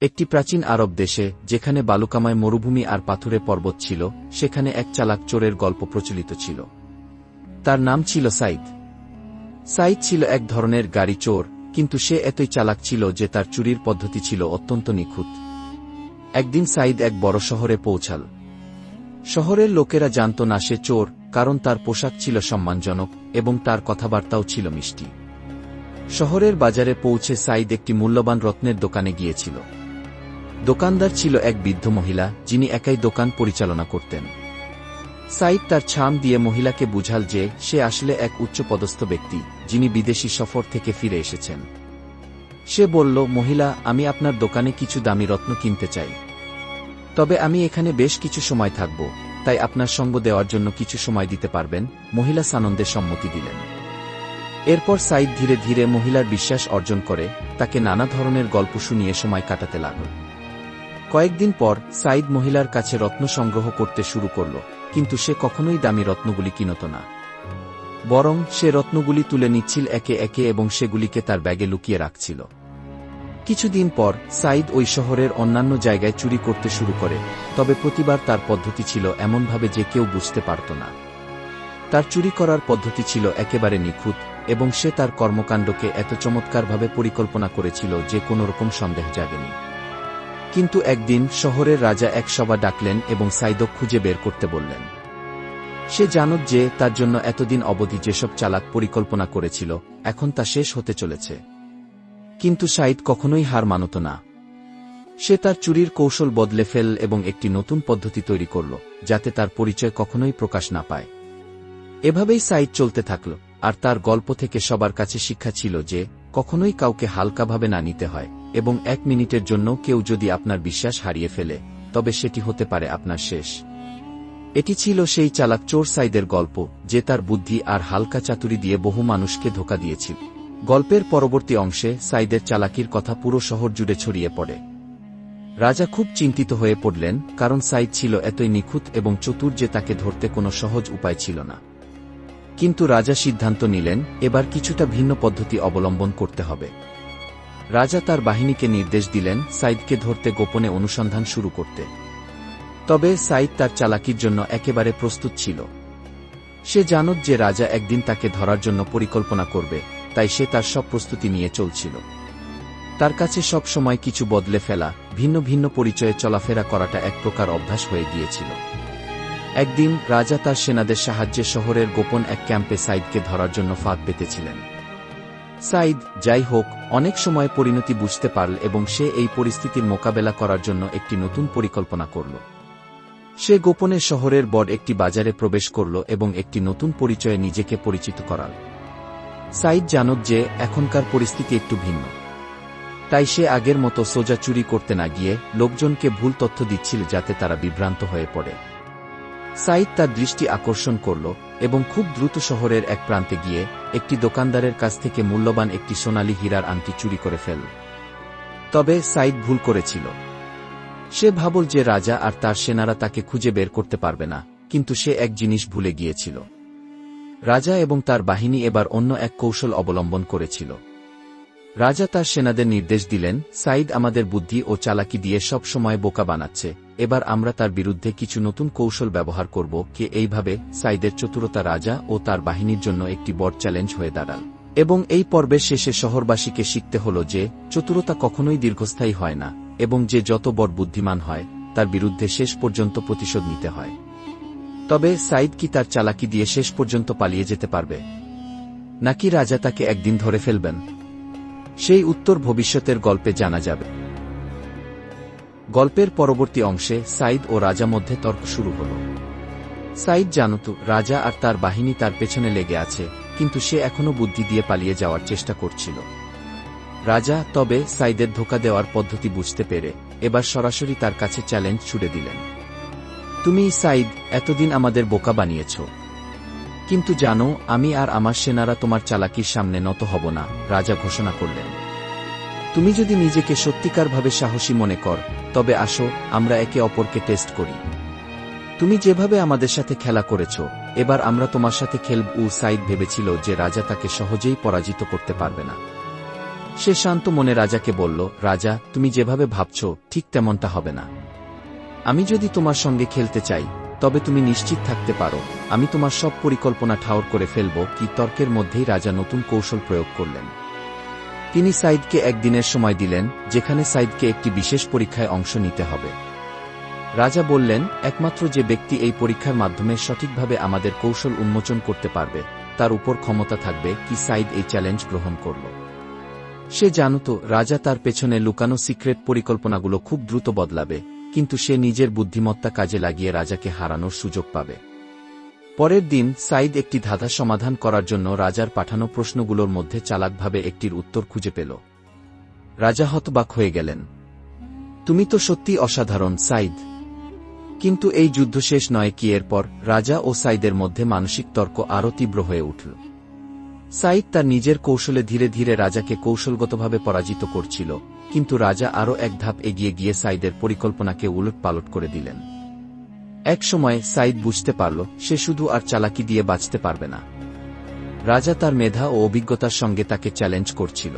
একটি প্রাচীন আরব দেশে, যেখানে বালুকাময় মরুভূমি আর পাথুরে পর্বত ছিল, সেখানে এক চালাক চোরের গল্প প্রচলিত ছিল। তার নাম ছিল সাইদ। সাইদ ছিল এক ধরনের গাড়ি চোর, কিন্তু সে এতই চালাক ছিল যে তার চুরির পদ্ধতি ছিল অত্যন্ত নিখুঁত। একদিন সাইদ এক বড় শহরে পৌঁছাল। শহরের লোকেরা জানত না সে চোর, কারণ তার পোশাক ছিল সম্মানজনক এবং তার কথাবার্তাও ছিল মিষ্টি। শহরের বাজারে পৌঁছে সাইদ একটি মূল্যবান রত্নের দোকানে গিয়েছিল। দোকানদার ছিল এক বৃদ্ধ মহিলা, যিনি একাই দোকান পরিচালনা করতেন। সাইদ তার ছাম দিয়ে মহিলাকে বুঝাল যে সে আসলে এক উচ্চপদস্থ ব্যক্তি, যিনি বিদেশি সফর থেকে ফিরে এসেছেন। সে বলল, মহিলা, আমি আপনার দোকানে কিছু দামি রত্ন কিনতে চাই। তবে আমি এখানে বেশ কিছু সময় থাকব, তাই আপনার সঙ্গ দেওয়ার জন্য কিছু সময় দিতে পারবেন? মহিলা সানন্দে সম্মতি দিলেন। এরপর সাইদ ধীরে ধীরে মহিলার বিশ্বাস অর্জন করে, তাকে নানা ধরনের গল্প শুনিয়ে সময় কাটাতে লাগল। কয়েকদিন পর সাইদ মহিলার কাছে রত্ন সংগ্রহ করতে শুরু করল, কিন্তু সে কখনোই দামি রত্নগুলি কিনত না। বরং সে রত্নগুলি তুলে নিচ্ছিল একে একে এবং সেগুলিকে তার ব্যাগে লুকিয়ে রাখছিল। কিছুদিন পর সাইদ ওই শহরের অন্যান্য জায়গায় চুরি করতে শুরু করে, তবে প্রতিবার তার পদ্ধতি ছিল এমনভাবে যে কেউ বুঝতে পারত না। তার চুরি করার পদ্ধতি ছিল একেবারে নিখুঁত এবং সে তার কর্মকাণ্ডকে এত চমৎকারভাবে পরিকল্পনা করেছিল যে কোনোরকম সন্দেহ জাগেনি। কিন্তু একদিন শহরের রাজা এক সভা ডাকলেন এবং সাইদক খুঁজে বের করতে বললেন। সে জানত যে তার জন্য এতদিন অবধি যেসব চালাক পরিকল্পনা করেছিল, এখন তা শেষ হতে চলেছে। কিন্তু সাইদ কখনোই হার মানত না। সে তার চুরির কৌশল বদলে ফেল এবং একটি নতুন পদ্ধতি তৈরি করল, যাতে তার পরিচয় কখনোই প্রকাশ না পায়। এভাবেই সাইদ চলতে থাকল, আর তার গল্প থেকে সবার কাছে শিক্ষা ছিল যে, কখনোই কাউকে হালকাভাবে না নিতে হয়। এবং এক মিনিটের জন্য কেউ যদি আপনার বিশ্বাস হারিয়ে ফেলে, তবে সেটি হতে পারে আপনার শেষ। এটি ছিল সেই চালাক চোর সাইদের গল্প, যে তার বুদ্ধি আর হালকা চাতুরি দিয়ে বহু মানুষকে ধোকা দিয়েছিল। গল্পের পরবর্তী অংশে সাইদের চালাকির কথা পুরো শহর জুড়ে ছড়িয়ে পড়ে। রাজা খুব চিন্তিত হয়ে পড়লেন, কারণ সাইদ ছিল এতই নিখুঁত এবং চতুর যে তাকে ধরতে কোনো সহজ উপায় ছিল না। কিন্তু রাজা সিদ্ধান্ত নিলেন, এবার কিছুটা ভিন্ন পদ্ধতি অবলম্বন করতে হবে। রাজা তার বাহিনীকে নির্দেশ দিলেন সাইদকে ধরতে গোপনে অনুসন্ধান শুরু করতে। তবে সাইদ তার চালাকির জন্য একেবারে প্রস্তুত ছিল। সে জানত যে রাজা একদিন তাকে ধরার জন্য পরিকল্পনা করবে, তাই সে তার সব প্রস্তুতি নিয়ে চলছিল। তার কাছে সব সময় কিছু বদলে ফেলা, ভিন্ন ভিন্ন পরিচয়ে চলাফেরা করাটা এক প্রকার অভ্যাস হয়ে গিয়েছিল। একদিন রাজা তার সেনাদের সাহায্যে শহরের গোপন এক ক্যাম্পে সাইদকে ধরার জন্য ফাঁদ পেতেছিলেন। সাইদ, যাই হোক, অনেক সময় পরিণতি বুঝতে পারল এবং সে এই পরিস্থিতির মোকাবেলা করার জন্য একটি নতুন পরিকল্পনা করল। সে গোপনে শহরের বড় একটি বাজারে প্রবেশ করল এবং একটি নতুন পরিচয়ে নিজেকে পরিচিত করাল। সাইদ জানত যে, এখনকার পরিস্থিতি একটু ভিন্ন। তাই সে আগের মতো সোজা চুরি করতে না গিয়ে লোকজনকে ভুল তথ্য দিচ্ছিল যাতে তারা বিভ্রান্ত হয়ে পড়ে। সাইদ তার দৃষ্টি আকর্ষণ করল এবং খুব দ্রুত শহরের এক প্রান্তে গিয়ে একটি দোকানদারের কাছ থেকে মূল্যবান একটি সোনালি হীরার আংটি চুরি করে ফেল। তবে সাইদ ভুল করেছিল। সে ভাবল যে রাজা আর তার সেনারা তাকে খুঁজে বের করতে পারবে না, কিন্তু সে এক জিনিস ভুলে গিয়েছিল। রাজা এবং তার বাহিনী এবার অন্য এক কৌশল অবলম্বন করেছিল। রাজা তার সেনাদের নির্দেশ দিলেন সাইদ আমাদের বুদ্ধি ও চালাকি দিয়ে সব সময় বোকা বানাচ্ছে, এবার আমরা তার বিরুদ্ধে কিছু নতুন কৌশল ব্যবহার করব কে এইভাবে সাইদের চতুরতা রাজা ও তার বাহিনীর জন্য একটি বড় চ্যালেঞ্জ হয়ে দাঁড়াল। এবং এই পর্বের শেষে শহরবাসীকে শিখতে হল যে, চতুরতা কখনোই দীর্ঘস্থায়ী হয় না, এবং যে যত বড় বুদ্ধিমান হয়, তার বিরুদ্ধে শেষ পর্যন্ত প্রতিশোধ নিতে হয়। তবে সাইদ কি তার চালাকি দিয়ে শেষ পর্যন্ত পালিয়ে যেতে পারবে? নাকি রাজা তাকে একদিন ধরে ফেলবেন? সেই উত্তর ভবিষ্যতের গল্পে জানা যাবে। গল্পের পরবর্তী অংশে সাইদ ও রাজা মধ্যে তর্ক শুরু হল। সাইদ জানত, রাজা আর তার বাহিনী তার পেছনে লেগে আছে, কিন্তু সে এখনও বুদ্ধি দিয়ে পালিয়ে যাওয়ার চেষ্টা করছিল। রাজা তবে সাইদের ধোকা দেওয়ার পদ্ধতি বুঝতে পেরে, এবার সরাসরি তার কাছে চ্যালেঞ্জ ছুড়ে দিলেন। তুমি সাইদ এতদিন আমাদের বোকা বানিয়েছ। কিন্তু জানো, আমি আর আমার সেনারা তোমার চালাকির সামনে নত হব না, রাজা ঘোষণা করলেন। তুমি যদি নিজেকে সত্যিকারভাবে সাহসী মনে কর, তবে আসো, আমরা একে অপরকে টেস্ট করি। তুমি যেভাবে আমাদের সাথে খেলা করেছ, এবার আমরা তোমার সাথে খেলব উ সাইদ ভেবেছিল যে রাজা তাকে সহজেই পরাজিত করতে পারবে না। সে শান্ত মনে রাজাকে বলল, রাজা, তুমি যেভাবে ভাবছ, ঠিক তেমনটা হবে না। আমি যদি তোমার সঙ্গে খেলতে চাই তবে তুমি নিশ্চিত থাকতে পারো, আমি তোমার সব পরিকল্পনা ঠাওর করে ফেলব কি তর্কের মধ্যেই রাজা নতুন কৌশল প্রয়োগ করলেন। তিনি সাইদকে একদিনের সময় দিলেন, যেখানে সাইদকে একটি বিশেষ পরীক্ষায় অংশ নিতে হবে। রাজা বললেন, একমাত্র যে ব্যক্তি এই পরীক্ষার মাধ্যমে সঠিকভাবে আমাদের কৌশল উন্মোচন করতে পারবে, তার উপর ক্ষমতা থাকবে কি সাইদ এই চ্যালেঞ্জ গ্রহণ করল। সে জানত, রাজা তার পেছনে লুকানো সিক্রেট পরিকল্পনাগুলো খুব দ্রুত বদলাবে। কিন্তু সে নিজের বুদ্ধিমত্তা কাজে লাগিয়ে রাজাকে হারানোর সুযোগ পাবে। পরের দিন সাইদ একটি ধাঁধা সমাধান করার জন্য রাজার পাঠানো প্রশ্নগুলোর মধ্যে চালাকভাবে একটির উত্তর খুঁজে পেল। রাজা হতবাক হয়ে গেলেন। তুমি তো সত্যি অসাধারণ সাইদ কিন্তু এই যুদ্ধ শেষ নয় কি? এরপর রাজা ও সাইদের মধ্যে মানসিক তর্ক আরও তীব্র হয়ে উঠল। সাইদ তার নিজের কৌশলে ধীরে ধীরে রাজাকে কৌশলগতভাবে পরাজিত করছিল, কিন্তু রাজা আরও এক ধাপ এগিয়ে গিয়ে সাইদের পরিকল্পনাকে উলট পালট করে দিলেন। এক সময় সাইদ বুঝতে পারল, সে শুধু আর চালাকি দিয়ে বাঁচতে পারবে না। রাজা তার মেধা ও অভিজ্ঞতার সঙ্গে তাকে চ্যালেঞ্জ করছিল।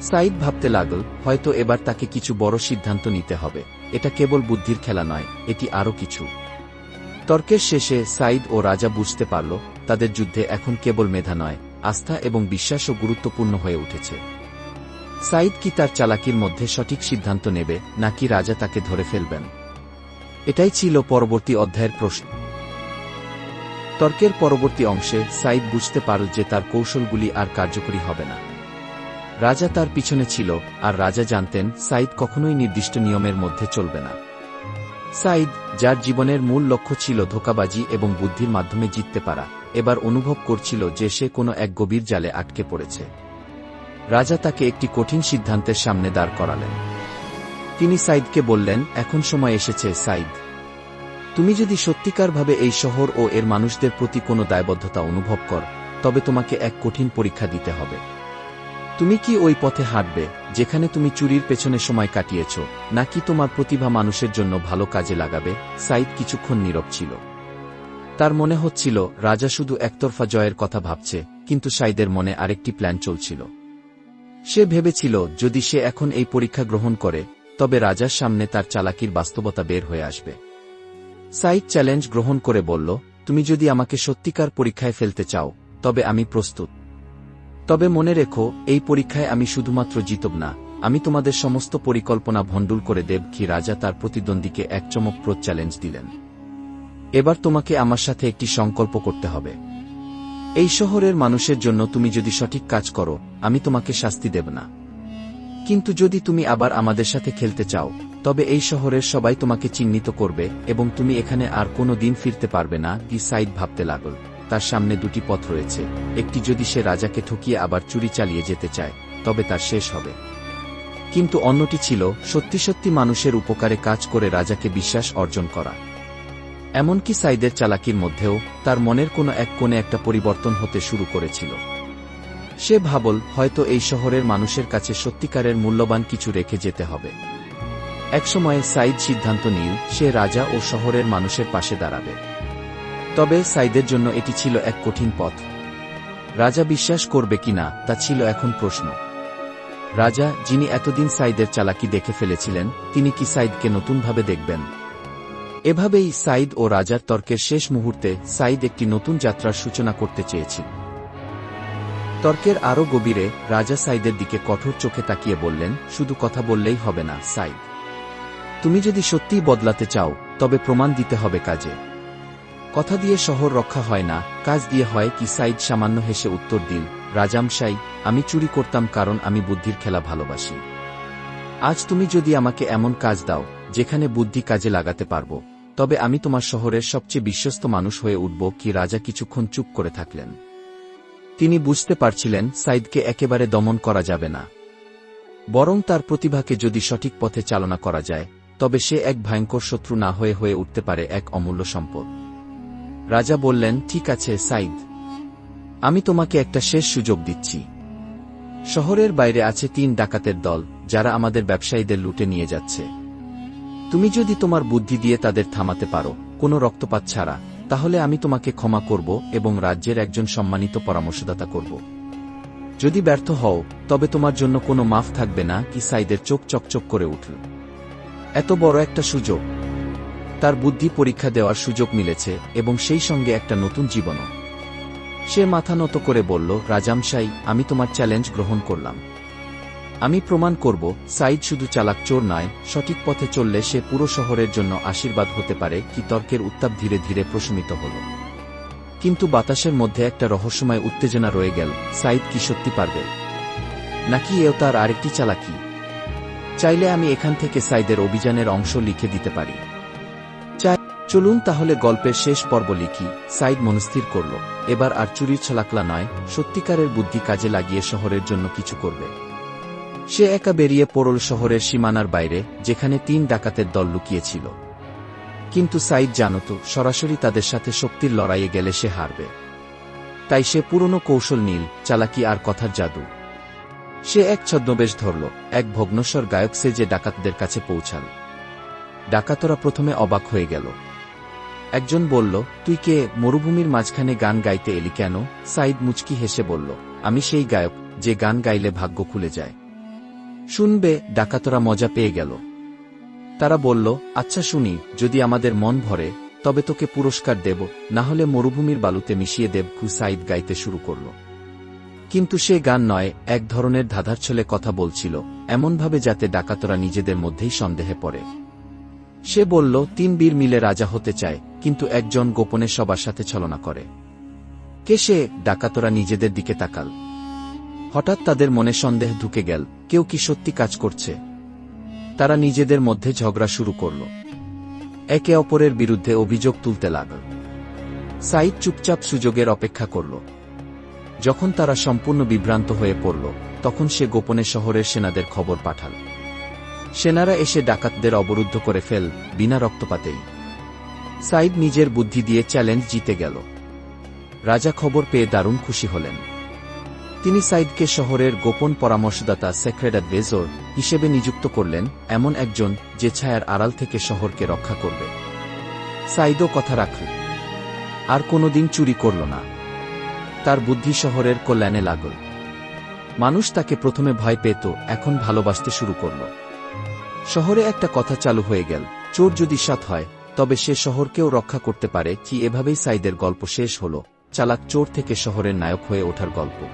সাইদ ভাবতে লাগল, হয়তো এবার তাকে কিছু বড় সিদ্ধান্ত নিতে হবে, এটা কেবল বুদ্ধির খেলা নয়, এটি আরও কিছু। তর্কের শেষে সাইদ ও রাজা বুঝতে পারল তাদের যুদ্ধে এখন কেবল মেধা নয়, আস্থা এবং বিশ্বাসও গুরুত্বপূর্ণ হয়ে উঠেছে। সাইদ কি তার চালাকির মধ্যে সঠিক সিদ্ধান্ত নেবে, নাকি রাজা তাকে ধরে ফেলবেন? এটাই ছিল পরবর্তী অধ্যায়ের প্রশ্ন। তর্কের পরবর্তী অংশে সাইদ বুঝতে পারল যে তার কৌশলগুলি আর কার্যকরী হবে না। রাজা তার পিছনে ছিল, আর রাজা জানতেন সাইদ কখনোই নির্দিষ্ট নিয়মের মধ্যে চলবে না। সাইদ যার জীবনের মূল লক্ষ্য ছিল ধোকাবাজি এবং বুদ্ধির মাধ্যমে জিততে পারা এবার অনুভব করছিল যে সে কোনো এক গভীর জালে আটকে পড়েছে। রাজা তাকে একটি কঠিন সিদ্ধান্তের সামনে দাঁড় করালেন। তিনি সাইদকে বললেন, এখন সময় এসেছে, সাইদ। তুমি যদি সত্যিকারভাবে এই শহর ও এর মানুষদের প্রতি কোনো দায়বদ্ধতা অনুভব কর, তবে তোমাকে এক কঠিন পরীক্ষা দিতে হবে। তুমি কি ওই পথে হাঁটবে, যেখানে তুমি চুরির পেছনে সময় কাটিয়েছ, নাকি তোমার প্রতিভা মানুষের জন্য ভালো কাজে লাগাবে? সাইদ কিছুক্ষণ নীরব ছিল। তার মনে হচ্ছিল, রাজা শুধু একতরফা জয়ের কথা ভাবছে, কিন্তু সাইদের মনে আরেকটি প্ল্যান চলছিল। সে ভেবেছিল, যদি সে এখন এই পরীক্ষা গ্রহণ করে, তবে রাজার সামনে তার চালাকির বাস্তবতা বের হয়ে আসবে। সাইদ চ্যালেঞ্জ গ্রহণ করে বলল, তুমি যদি আমাকে সত্যিকার পরীক্ষায় ফেলতে চাও, তবে আমি প্রস্তুত। তবে মনে রেখো, এই পরীক্ষায় আমি শুধুমাত্র জিতব না, আমি তোমাদের সমস্ত পরিকল্পনা ভণ্ডুল করে দেব, কি রাজা তার প্রতিদ্বন্দ্বীকে এক চমকপ্রদ চ্যালেঞ্জ দিলেন। এবার তোমাকে আমার সাথে একটি সংকল্প করতে হবে। এই শহরের মানুষের জন্য তুমি যদি সঠিক কাজ করো, আমি তোমাকে শাস্তি দেব না। কিন্তু যদি তুমি আবার আমাদের সাথে খেলতে চাও, তবে এই শহরের সবাই তোমাকে চিহ্নিত করবে এবং তুমি এখানে আর কোনো দিন ফিরতে পারবে না, কি সাইদ ভাবতে লাগল। তার সামনে দুটি পথ রয়েছে। একটি যদি সে রাজাকে ঠকিয়ে আবার চুরি চালিয়ে যেতে চায়, তবে তার শেষ হবে। কিন্তু অন্যটি ছিল সত্যি সত্যি মানুষের উপকারে কাজ করে রাজাকে বিশ্বাস অর্জন করা। এমনকি সাইদের চালাকির মধ্যেও তার মনের কোনো এক কোণে একটা পরিবর্তন হতে শুরু করেছিল। সে ভাবল, হয়তো এই শহরের মানুষের কাছে সত্যিকারের মূল্যবান কিছু রেখে যেতে হবে। একসময়ে সাইদ সিদ্ধান্ত নিল, সে রাজা ও শহরের মানুষের পাশে দাঁড়াবে। তবে সাইদের জন্য এটি ছিল এক কঠিন পথ। রাজা বিশ্বাস করবে কিনা তা ছিল এখন প্রশ্ন। রাজা, যিনি এতদিন সাইদের চালাকি দেখে ফেলেছিলেন, তিনি কি সাইদকে নতুনভাবে দেখবেন? এভাবেই সাইদ ও রাজার তর্কের শেষ মুহূর্তে সাইদ একটি নতুন যাত্রার সূচনা করতে চেয়েছিল। তর্কের আরও গভীরে রাজা সাইদের দিকে কঠোর চোখে তাকিয়ে বললেন, শুধু কথা বললেই হবে না সাইদ তুমি যদি সত্যিই বদলাতে চাও, তবে প্রমাণ দিতে হবে কাজে। কথা দিয়ে শহর রক্ষা হয় না, কাজ দিয়ে হয় কি সাইদ সামান্য হেসে উত্তর দিল রাজামশাই আমি চুরি করতাম কারণ আমি বুদ্ধির খেলা ভালোবাসি। আজ তুমি যদি আমাকে এমন কাজ দাও, যেখানে বুদ্ধি কাজে লাগাতে পারব। তবে আমি তোমার শহরের সবচেয়ে বিশ্বস্ত মানুষ হয়ে উঠব কি রাজা কিছুক্ষণ চুপ করে থাকলেন। তিনি বুঝতে পারছিলেন সাইদকে একেবারে দমন করা যাবে না। বরং তার প্রতিভাকে যদি সঠিক পথে চালনা করা যায়, তবে সে এক ভয়ঙ্কর শত্রু না হয়ে হয়ে উঠতে পারে এক অমূল্য সম্পদ। রাজা বললেন, ঠিক আছে, সাইদ। আমি তোমাকে একটা শেষ সুযোগ দিচ্ছি। শহরের বাইরে আছে তিন ডাকাতের দল, যারা আমাদের ব্যবসায়ীদের লুটে নিয়ে যাচ্ছে। তুমি যদি তোমার বুদ্ধি দিয়ে তাদের থামাতে পারো, কোনো রক্তপাত ছাড়া, তাহলে আমি তোমাকে ক্ষমা করব এবং রাজ্যের একজন সম্মানিত পরামর্শদাতা করব। যদি ব্যর্থ হও, তবে তোমার জন্য কোনো মাফ থাকবে না, কি সাইদের চোখ চকচক করে উঠল। এত বড় একটা সুযোগ। তার বুদ্ধি পরীক্ষা দেওয়ার সুযোগ মিলেছে এবং সেই সঙ্গে একটা নতুন জীবনও। সে মাথা নত করে বলল, রাজামশাই, আমি তোমার চ্যালেঞ্জ গ্রহণ করলাম। আমি প্রমাণ করব সাইদ শুধু চালাক চোর নয়, সঠিক পথে চললে সে পুরো শহরের জন্য আশীর্বাদ হতে পারে কি তর্কের উত্তাপ ধীরে ধীরে প্রশমিত হল। কিন্তু বাতাসের মধ্যে একটা রহস্যময় উত্তেজনা রয়ে গেল সাইদ কি সত্যি পারবে? নাকি এও তার আরেকটি চালাকি? চাইলে আমি এখান থেকে সাইদের অভিযানের অংশ লিখে দিতে পারি। চলুন তাহলে গল্পের শেষ পর্ব লিখি সাইদ মনস্থির করল, এবার আর চুরির ছলাকলা নয়, সত্যিকারের বুদ্ধি কাজে লাগিয়ে শহরের জন্য কিছু করবে। সে একা বেরিয়ে পড়ল শহরের সীমানার বাইরে, যেখানে তিন ডাকাতের দল লুকিয়েছিল। কিন্তু সাইদ জানত সরাসরি তাদের সাথে শক্তির লড়াইয়ে গেলে সে হারবে। তাই সে পুরনো কৌশল নীল, চালাকি আর কথার জাদু। সে এক ছদ্মবেশ ধরল, এক ভগ্নস্বর গায়ক সে যে ডাকাতদের কাছে পৌঁছাল। ডাকাতরা প্রথমে অবাক হয়ে গেল। একজন বলল, তুই কে? মরুভূমির মাঝখানে গান গাইতে এলি কেন? সাইদ মুচকি হেসে বলল, আমি সেই গায়ক, যে গান গাইলে ভাগ্য খুলে যায়। শুনবে, ডাকাতরা মজা পেয়ে গেল। তারা বলল আচ্ছা শুনি, যদি আমাদের মন ভরে, তবে তোকে পুরস্কার দেব, না হলে মরুভূমির বালুতে মিশিয়ে দেব খু সাইদ গাইতে শুরু করল। কিন্তু সে গান নয়, এক ধরনের ধাঁধার ছলে কথা বলছিল, এমনভাবে যাতে ডাকাতরা নিজেদের মধ্যেই সন্দেহে পড়ে। সে বলল, তিন বীর মিলে রাজা হতে চায়, কিন্তু একজন গোপনে সবার সাথে ছলনা করে। কে সে? ডাকাতরা নিজেদের দিকে তাকাল। হঠাৎ তাদের মনে সন্দেহ ঢুকে গেল, কেউ কি সত্যি কাজ করছে? তারা নিজেদের মধ্যে ঝগড়া শুরু করল। একে অপরের বিরুদ্ধে অভিযোগ তুলতে লাগল। সাইদ চুপচাপ সুযোগের অপেক্ষা করল। যখন তারা সম্পূর্ণ বিভ্রান্ত হয়ে পড়ল, তখন সে গোপনে শহরের সেনাদের খবর পাঠাল। সেনারা এসে ডাকাতদের অবরুদ্ধ করে ফেল, বিনা রক্তপাতেই। সাইদ নিজের বুদ্ধি দিয়ে চ্যালেঞ্জ জিতে গেল। রাজা খবর পেয়ে দারুণ খুশি হলেন। তিনি সাইদকে শহরের গোপন পরামর্শদাতা সেক্রেট অ্যাডভেজর হিসেবে নিযুক্ত করলেন, এমন একজন যে ছায়ার আড়াল থেকে শহরকে রক্ষা করবে। সাইদও কথা রাখল। আর কোনোদিন চুরি করল না। তার বুদ্ধি শহরের কল্যাণে লাগল। মানুষ তাকে প্রথমে ভয় পেত, এখন ভালোবাসতে শুরু করল। শহরে একটা কথা চালু হয়ে গেল, চোর যদি সাত হয়, তবে সে শহরকেও রক্ষা করতে পারে, কি এভাবেই সাইদের গল্প শেষ হল, চালাক চোর থেকে শহরের নায়ক হয়ে ওঠার গল্প।